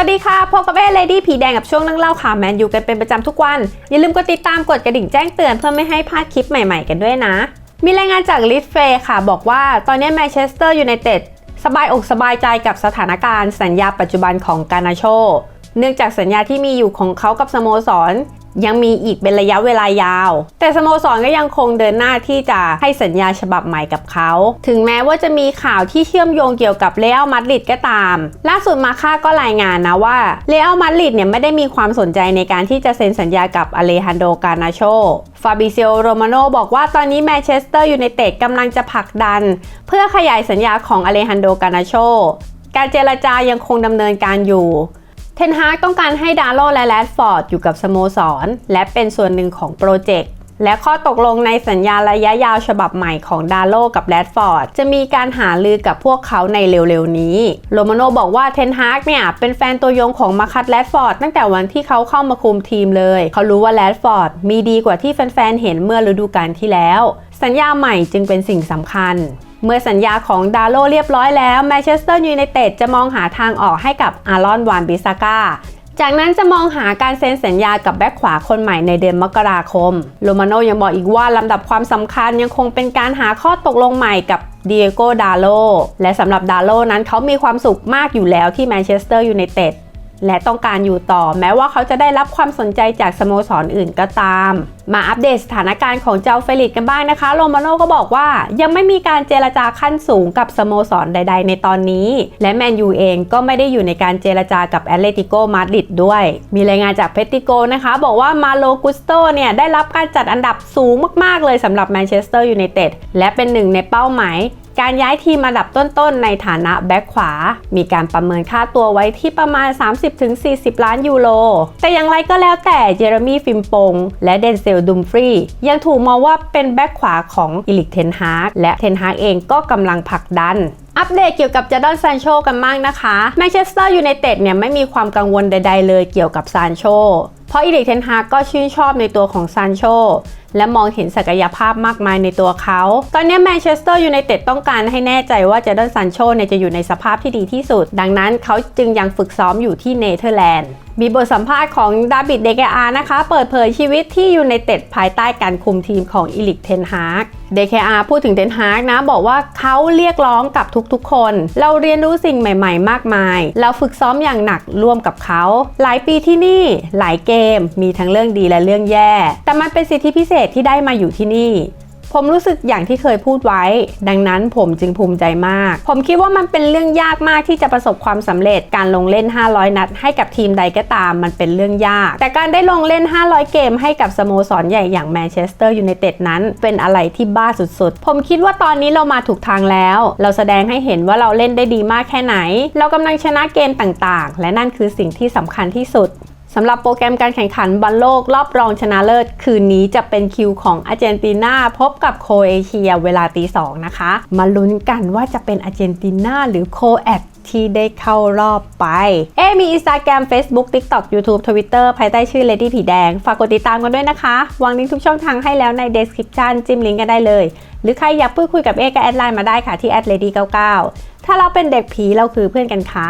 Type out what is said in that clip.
วัสดีค่ะ พบกับเอเลดี้ผีแดงกับช่วงนั่งเล่าข่าวแมนยูกันเป็นประจำทุกวัน อย่าลืมกดติดตามกดกระดิ่งแจ้งเตือนเพื่อไม่ให้พลาดคลิปใหม่ๆกันด้วยนะ มีรายงานจากลิสเฟย์ค่ะ บอกว่าตอนนี้แมนเชสเตอร์ยูไนเต็ดสบายอกสบายใจกับสถานการณ์สัญญาปัจจุบันของกานาโช เนื่องจากสัญญาที่มีอยู่ของเขากับสโมสร ยังมีอีกเป็นระยะเวลายาว แต่สโมสรก็ยังคงเดินหน้าที่จะให้สัญญาฉบับใหม่กับเขา ถึงแม้ว่าจะมีข่าวที่เชื่อมโยงเกี่ยวกับเรอัลมาดริดก็ตาม ล่าสุดมาค่าก็รายงานนะว่าเรอัลมาดริดเนี่ยไม่ได้มีความสนใจในการที่จะเซ็นสัญญากับอเลฮันโดกานาโชฟาบิเซโอโรมาโนบอกว่าตอนนี้แมนเชสเตอร์ยูไนเต็ดกำลังจะผลักดัน เพื่อขยายสัญญาของอเลฮันโดกานาโชการเจรจายังคงดำเนินการอยู่ เทนฮากต้องการให้ดาร์โลและแรดฟอร์ดอยู่กับสโมสร และเป็นส่วนหนึ่งของโปรเจกต์และข้อตกลงในสัญญาระยะยาวฉบับใหม่ของดาโลกับแรดฟอร์ดจะมีการหาลือกับพวกเขาในเร็วๆนี้ โรมาโนบอกว่าเทนฮากเนี่ย เป็นแฟนตัวยงของมาคัตแรดฟอร์ดตั้งแต่วันที่เขาเข้ามาคุมทีมเลย เขารู้ว่าแรดฟอร์ดมีดีกว่าที่แฟนๆเห็นเมื่อฤดูกาลที่แล้ว สัญญาใหม่จึงเป็นสิ่งสำคัญ เมื่อสัญญาของดาโลเรียบร้อยแล้วแมนเชสเตอร์ยูไนเต็ดจะมองหาทางออกให้กับอารอนวานบิซาก้าจากนั้นจะมองหาการเซ็นสัญญากับแบ็คขวาคนใหม่ในเดือนมกราคม โรมาโนยังบอกอีกว่าลำดับความสำคัญยังคงเป็นการหาข้อตกลงใหม่กับเดียโก ดาโล และสำหรับดาโลนั้นเขามีความสุขมากอยู่แล้วที่แมนเชสเตอร์ยูไนเต็ด และต้องการอยู่ต่อแม้ว่าเขาจะได้รับความสนใจจากสโมสรออื่นก็ตาม มาอัปเดตสถานการณ์ของเจ้าเฟลิกกันบ้างนะคะโรมาโน่ก็บอกว่ายังไม่มีการเจรจาขั้นสูงกับสโมสรใด ๆ ในตอนนี้ และแมนยูเองก็ไม่ได้อยู่ในการเจรจากับแอตเลติโกมาดริดด้วย มีรายงานจากเพติโกนะคะ บอกว่ามาโลกุสโตเนี่ยได้รับการจัดอันดับสูงมากๆเลยสำหรับแมนเชสเตอร์ยูไนเต็ดและเป็นหนึ่งในเป้าหมาย การย้ายทีมอันดับต้นๆ ในฐานะแบ็คขวา มีการประเมินค่าตัวไว้ที่ประมาณ 30-40 ล้านยูโร แต่อย่างไรก็แล้วแต่เจอร์มีฟิมปง และเดนเซลดุมฟรียังถูกมองว่าเป็นแบ็คขวาของอิลิกเทนฮากและเทนฮากเองก็กำลังผลักดันอัปเดตเกี่ยวกับจ a ดอนซานโชกันบ้างนะคะแมนเชสเตอร์ยูไนเต็ดเนี่ยไม่มีความกังวลใด ๆ เลยเกี่ยวกับซานโช เพราะอีเล็กเทนฮากก็ชื่นชอบในตัวของซานโชและมองเห็นศักยภาพมากมายในตัวเขา ตอนนี้แมนเชสเตอร์ยูไนเต็ดต้องการให้แน่ใจว่าเจดอนซานโชเนี่ยจะอยู่ในสภาพที่ดีที่สุด ดังนั้นเขาจึงยังฝึกซ้อมอยู่ที่เนเธอร์แลนด์ มีบทสัมภาษณ์ของดาบิดเดเกอานะคะ เปิดเผยชีวิตที่อยูไนเต็ดภายใต้การคุมทีมของอิลิกเทนฮาร์กเด a พูดถึงเทนฮาร์กนะ บอกว่าเขาเรียกร้องกับทุกๆคน เราเรียนรู้สิ่งใหม่ๆ มากมาย เราฝึกซ้อมอย่างหนักร่วมกับเขา หลายปีที่นี่หลายเกม มีทั้งเรื่องดีและเรื่องแย่ แต่มันเป็นสิทธิพิเศษที่ได้มาอยู่ที่นี่ ผมรู้สึกอย่างที่เคยพูดไว้ ดังนั้นผมจึงภูมิใจมาก ผมคิดว่ามันเป็นเรื่องยากมากที่จะประสบความสำเร็จการลงเล่น 500 นัด ให้กับทีมใดก็ตาม มันเป็นเรื่องยาก แต่การได้ลงเล่น 500 เกมให้กับสโมสรใหญ่อย่างแมนเชสเตอร์ยูไนเต็ดนั้น เป็นอะไรที่บ้าสุดๆ ผมคิดว่าตอนนี้เรามาถูกทางแล้ว เราแสดงให้เห็นว่าเราเล่นได้ดีมากแค่ไหน เรากำลังชนะเกมต่างๆ และนั่นคือสิ่งที่สำคัญที่สุด สำหรับโปรแกรมการแข่งขันบอลโลกรอบรองชนะเลิศ คืนนี้จะเป็นคิวของอาร์เจนตินาพบกับโคเอเชียเวลาตีสองนะคะ มาลุ้นกันว่าจะเป็นอาร์เจนตินาหรือโคแอดที่ได้เข้ารอบไป เอ๊มี Instagram Facebook TikTok YouTube Twitter ภายใต้ชื่อ Lady ผีแดง ฝากกดติดตามกันด้วยนะคะ วางลิงก์ทุกช่องทางให้แล้วใน description จิ้มลิงก์กันได้เลย หรือใครอยากพูดคุยกับเอ๊ก็แอดไลน์มาได้ค่ะที่ @lady99 ถ้าเราเป็นเด็กผีเราคือเพื่อนกันค่ะ